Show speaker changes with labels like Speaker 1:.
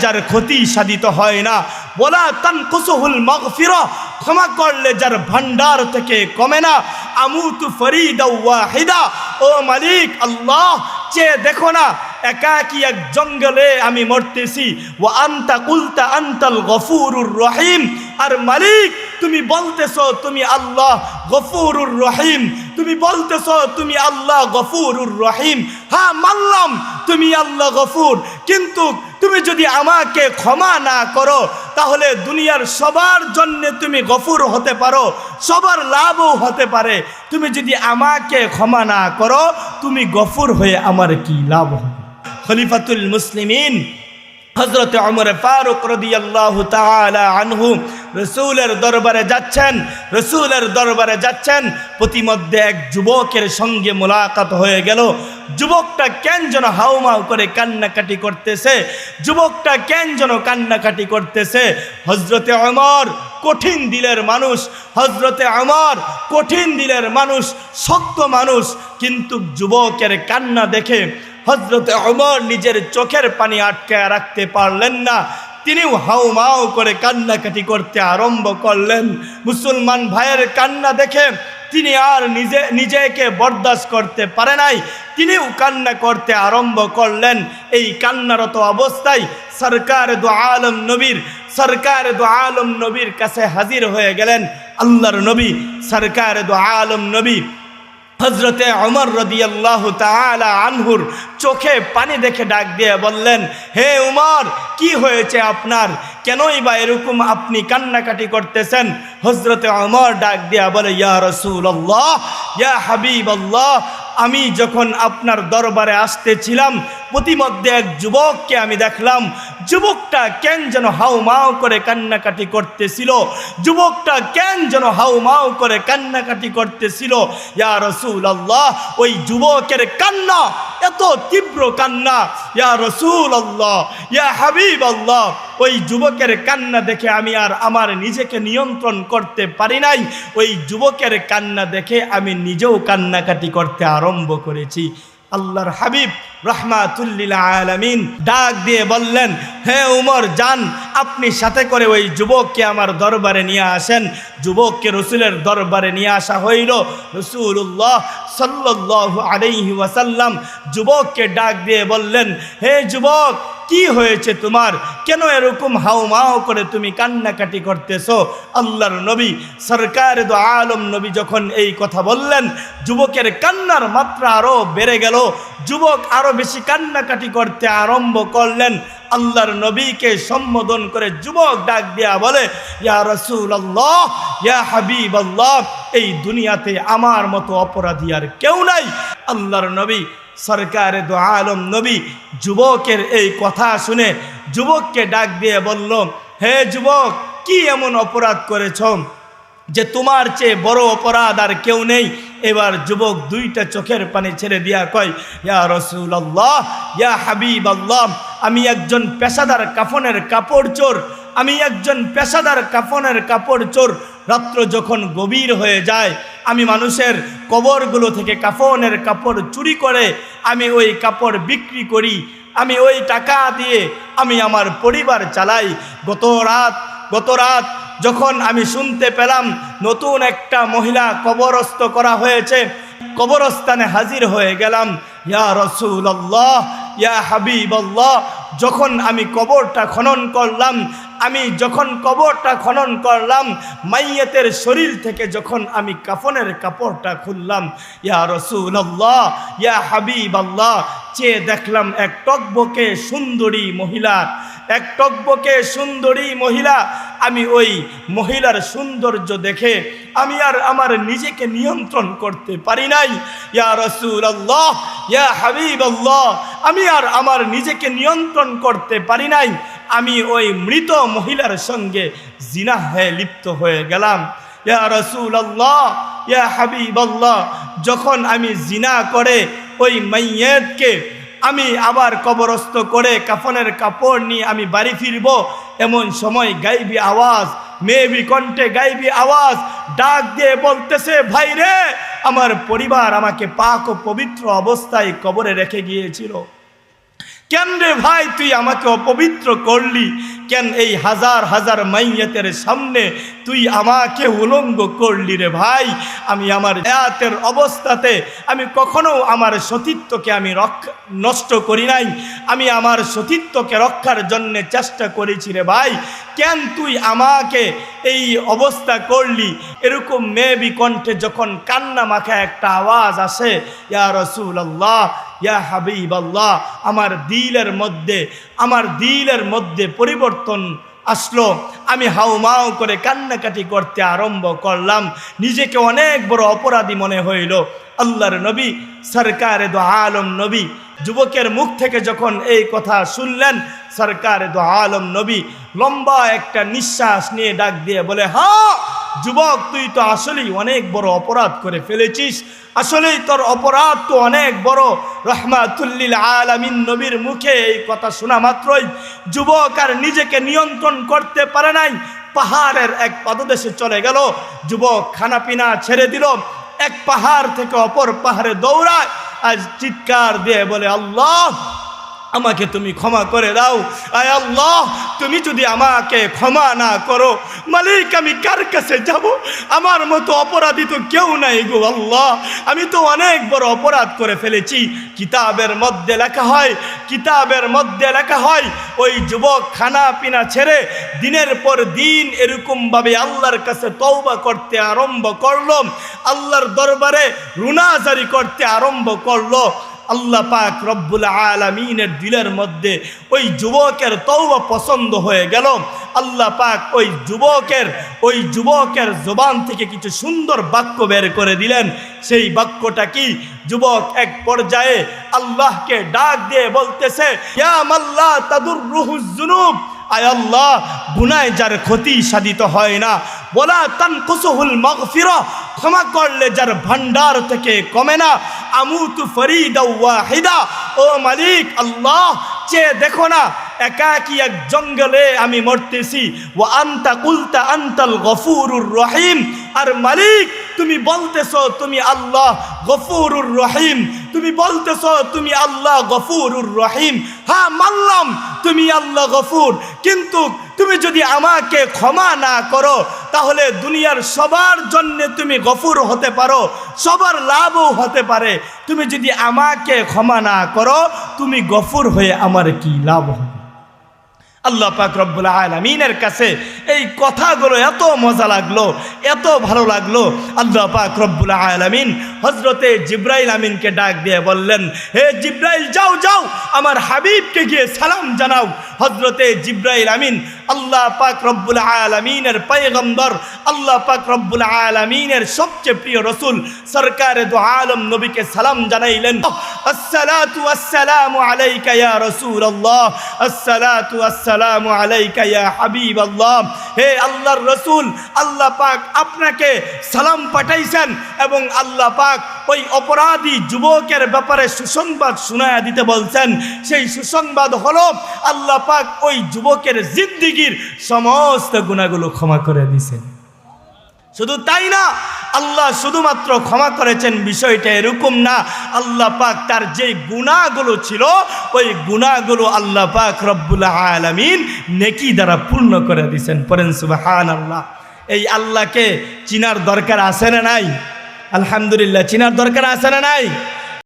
Speaker 1: যার ক্ষতি সাধিত হয় না। বলা তান কুসুহুল মাগফিরা, ক্ষমা করলে যার ভান্ডার থেকে কমে না। আমুতু ফরিদা ওয়াহিদা। ও মালিক, আল্লাহ, চেয়ে দেখো না, একাকি এক জঙ্গলে আমি মরতেছি। ও আন্তা কুলতা আন্তাল গফুরুর রহিম। আর মালিক তুমি বলতেছ তুমি আল্লাহ গফুরুর রহিম। তুমি বলতেছ তুমি আল্লাহ গফুরুর রহিম। হ্যাঁ মানলাম তুমি আল্লাহ গফুর। কিন্তু তুমি যদি আমাকে ক্ষমা না করো, তাহলে দুনিয়ার সবার জন্য তুমি গফুর হতে পারো, সবার লাভও হতে পারে। তুমি যদি আমাকে ক্ষমা না করো, তুমি গফুর হয়ে আমার কি লাভ হবে? খলিফাতুল মুসলিমিন হজরত অমর ফারুক রদিয়াল্লাহ তাআলা আনহু রসুলের দরবারে যাচ্ছেন, রসুলের দরবারে যাচ্ছেন, প্রতিমধ্যে এক যুবকের সঙ্গে মোলাকাত হয়ে গেল। যুবকটা কেন যেন হাউমাউ করে কান্নাকাটি করতেছে? যুবকটা কেন যেন কান্নাকাটি করতেছে? হজরতে অমর কঠিন দিলের মানুষ। হজরতে অমর কঠিন দিলের মানুষ, শক্ত মানুষ। কিন্তু যুবকের কান্না দেখে হজরতে অমর নিজের চোখের পানি আটকে রাখতে পারলেন না। তিনিও হাউমাউ করে কান্নাকাটি করতে আরম্ভ করলেন। মুসলমান ভাইয়ের কান্না দেখে তিনি আর নিজে, নিজেকে বরদাস্ত করতে পারে নাই। তিনিও কান্না করতে আরম্ভ করলেন। এই কান্নারত অবস্থায় সরকার দু আলম নবীর, সরকার দু আলম নবীর কাছে হাজির হয়ে গেলেন। আল্লাহর নবী, সরকার দু আলম নবী হজরতে অমর রদিয়াল্লাহ তালা আনহুর চোখে পানি দেখে ডাক দিয়ে বললেন, হে উমর, কি হয়েছে আপনার? কেনই বা এরকম আপনি কান্নাকাটি করতেছেন? হজরতে অমর ডাক দিয়া বলে, ইয়া রসুল আল্লাহ ইয়া হাবিব আল্লাহ আমি যখন আপনার দরবারে আসতেছিলাম, প্রতিমধ্যে এক যুবককে আমি দেখলাম। যুবকটা কেন যেন হাউ মাউ করে কান্নাকাটি করতেছিল? যুবকটা কেন যেন হাউ মাউ করে কান্নাকাটি করতেছিল? ইয়া রসুল আল্লাহ ওই যুবকের কান্না, এত তীব্র কান্না। ইয়া রসুল আল্লাহ ইয়া হাবিব আল্লাহ ওই যুবকের কান্না দেখে আমি আর আমার নিজেকে নিয়ন্ত্রণ করতে পারি নাই। ওই যুবকের কান্না দেখে আমি নিজেও কান্নাকাটি করতে আরম্ভ করেছি। আল্লাহর হাবিব রহমাতুল্লিল আলামিন ডাক দিয়ে বললেন, হে উমর, যান, আপনি সাথে করে ওই যুবককে আমার দরবারে নিয়ে আসেন। যুবককে রসুলের দরবারে নিয়ে আসা হইল। রসুল্লাহ সাল্লাহ আলাইহি ওয়াসাল্লাম যুবককে ডাক দিয়ে বললেন, হে যুবক কি হয়েছে তোমার? কেন এরকম হাউমাও করে তুমি কান্নাকাটি করতেছো? আল্লাহর নবী, সরকার দো আলম নবী যখন এই কথা বললেন, যুবকের কান্নার মাত্রা আরও বেড়ে গেল। যুবক আরও বেশি কান্নাকাটি করতে আরম্ভ করলেন। আল্লাহর নবীকে সম্বোধন করে যুবক ডাক দিয়া বলে, ইয়া রসুল আল্লাহ ইয়া হাবিব আল্লাহ এই দুনিয়াতে আমার মতো অপরাধী আর কেউ নাই। আল্লাহর নবী সরকারে দো আলম নবী যুবকের এই কথা শুনে যুবককে ডাক দিয়ে বলল, হে যুবক, কি এমন অপরাধ করেছ যে তোমার চেয়ে বড় অপরাধ আর কেউ নেই? এবার যুবক দুইটা চোখের পানি ছেড়ে দিয়া কয়, ইয়া রসুল আল্লাহ ইয়া হাবিব আল্লাহ আমি একজন পেশাদার কাফনের কাপড় চোর, আমি একজন পেশাদার কাফনের কাপড় চোর। রাত্র যখন গভীর হয়ে যায় আমি মানুষের কবরগুলো থেকে কাফনের কাপড় চুরি করে আমি ওই কাপড় বিক্রি করি, আমি ওই টাকা দিয়ে আমি আমার পরিবার চালাই। গত রাত গত রাত যখন আমি শুনতে পেলাম নতুন একটা মহিলা কবরস্থ করা হয়েছে, কবরস্থানে হাজির হয়ে গেলাম, ইয়া রসুল আল্লাহ ইয়া হাবিব আল্লাহ যখন আমি কবরটা খনন করলাম আমি যখন কবরটা খনন করলাম, মাইয়াতের শরীর থেকে যখন আমি কাফনের কাপড়টা খুললাম, ইয়া রসুল আল্লাহ ইয়া হাবিব আল্লাহ চেয়ে দেখলাম এক টকবকে সুন্দরী মহিলা, এক টকবকে সুন্দরী মহিলা। আমি ওই মহিলার সৌন্দর্য দেখে আমি আর আমার নিজেকে নিয়ন্ত্রণ করতে পারি নাই। ইয়া রসুল আল্লাহ ইয়া হাবিব আল্লাহ আমি আর আমার নিজেকে নিয়ন্ত্রণ করতে পারি নাই। আমি ওই মৃত মহিলার সঙ্গে জিনা হয়ে লিপ্ত হয়ে গেলাম। ইয়া রসুল আল্লাহ ইয়া হাবিব আল্লাহ যখন আমি জিনা করে ওই মাইয়েতকে আমি আবার কবরস্থ করে কাফনের কাপড় নিয়ে আমি বাড়ি ফিরব, এমন সময় গাইবি আওয়াজ মেবি কণ্ঠে গাইবি আওয়াজ ডাক দিয়ে বলতেছে, ভাই রে, আমার পরিবার আমাকে পাক ও পবিত্র অবস্থায় কবরে রেখে গিয়েছিল। কেন রে ভাই তুই আমাকে অপবিত্র করলি? কেন এই হাজার হাজার মাইয়াতের সামনে তুই আমাকে উলঙ্গ করলি রে ভাই? আমি আমার হায়াতের অবস্থাতে আমি কখনো আমার সতীত্বকে আমি রক্ষা নষ্ট করি নাই। আমি আমার সতীত্বকে রক্ষার জন্য চেষ্টা করেছি রে ভাই। কেন তুই আমাকে এই অবস্থা করলি? এরকম মেবি কণ্ঠে যখন কান্না মাখা একটা আওয়াজ আসে, ইয়া রসুল আল্লাহ ইয়া হাবিব আল্লাহ আমার দিলের মধ্যে, আমার দিলের মধ্যে পরিবর্তন আসলো। আমি হাউমাউ করে কান্নাকাটি করতে আরম্ভ করলাম। নিজেকে অনেক বড় অপরাধী মনে হইল। আল্লাহর নবী, সরকারে দো আলম নবী, যুবকের মুখ থেকে যখন এই কথা শুনলেন, সরকারে দো আলম নবী লম্বা একটা নিঃশ্বাস নিয়ে ডাক দিয়ে বলে হ্যাঁ যুবক, তুই তো আসলেই অনেক বড় অপরাধ করে ফেলেছিস। আসলেই তোর অপরাধ তো অনেক বড়। রহমাতুল্লিল আলামিন নবীর মুখে এই কথা শোনা মাত্রই যুবক আর নিজেকে নিয়ন্ত্রণ করতে পারে নাই। পাহাড়ের এক পাদদেশে চলে গেল। যুবক খানাপিনা ছেড়ে দিল। এক পাহাড় থেকে অপর পাহাড়ে দৌড়ায়। আজ চিৎকার দিয়ে বলে, আল্লাহ আমাকে তুমি ক্ষমা করে দাও। আয় আল্লাহ, তুমি যদি আমাকে ক্ষমা না করো, মালিক, আমি কার কাছে যাব? আমার মতো অপরাধী তো কেউ নাই গো আল্লাহ। আমি তো অনেক বড় অপরাধ করে ফেলেছি। কিতাবের মধ্যে লেখা হয়, কিতাবের মধ্যে লেখা হয়, ওই যুবক খানা পিনা ছেড়ে দিনের পর দিন এরকমভাবে আল্লাহর কাছে তৌবা করতে আরম্ভ করল। আল্লাহর দরবারে রুনাজারি করতে আরম্ভ করল। আল্লাহ পাক রব্বুল আলমিনের দিলের মধ্যে ওই যুবকের তৌবা পছন্দ হয়ে গেল। আল্লাহ পাক ওই যুবকের ওই যুবকের জবান থেকে কিছু সুন্দর বাক্য বের করে দিলেন। সেই বাক্যটা কি? যুবক এক পর্যায়ে আল্লাহকে ডাক দিয়ে বলতেছে মাল্লা তাদুর রুহুজ জুনুব আয় আল্লাহ, গুনায় যার ক্ষতি সাধিত হয় না। বলা তান কুসুহুল মগফিরা। ক্ষমা করলে যার ভান্ডার থেকে কমে না। আমুতু ফরিদা ও মালিক, আল্লাহ চেয়ে দেখো না, একাকি এক জঙ্গলে আমি মরতেছি। ও আন্তা কুলতা আন্তাল গফুরুর রহিম। আর মালিক, তুমি বলতেছ, তুমি আল্লাহ গফুরুর রহিম। তুমি বলতেছ, তুমি আল্লাহ গফুরুর রহিম। হ্যাঁ মানলাম, তুমি আল্লাহ গফুর। কিন্তু তুমি যদি আমাকে ক্ষমা না করো, তাহলে দুনিয়ার সবার জন্যে তুমি গফুর হতে পারো, সবার লাভও হতে পারে। তুমি যদি আমাকে ক্ষমা না করো, তুমি গফুর হয়ে আমার কি লাভ হবে? আল্লাহ পাক রব্বুল আলমিনের কাছে এই কথাগুলো এত মজা লাগল, এত ভালো লাগল। আল্লাহ পাক রব্বুল আলমিন হজরতে জিব্রাইল আমিনকে ডাক দিয়ে বললেন, হে জিব্রাইল, যাও যাও, আমার হাবিবকে গিয়ে সালাম জানাও। হজরতে জিব্রাইল আমিন আল্লাহ পাক রব্বুল আলমিনের পয়গম্বর, আল্লাহ পাক রব্বুল আলমিনের সবচেয়ে প্রিয় রসুল সরকারে দু আলম নবীকে সালাম জানাইলেন। হে আল্লাহ পাক আপনাকে সালাম পাঠাইছেন এবং আল্লাহ পাক ওই অপরাধী যুবকের ব্যাপারে সুসংবাদ শোনায়া দিতে বলছেন। সেই সুসংবাদ হল, আল্লাহ পাক ওই যুবকের জিন্দিগির সমস্ত গুণাগুলো ক্ষমা করে দিয়েছেন। শুধু তাই না, আল্লাহ শুধুমাত্র ক্ষমা করেছেন বিষয়টা এরকম না, আল্লাহ পাক তার যে গুণাগুলো ছিল, ওই গুণাগুলো আল্লাহ পাক রব্বুল আলমিন নেকি দ্বারা পূর্ণ করে দিয়েছেন। পরেন সুবাহান আল্লাহ এই আল্লাহকে চিনার দরকার আছে না নাই? আলহামদুলিল্লাহ চিনার দরকার আছে না নাই?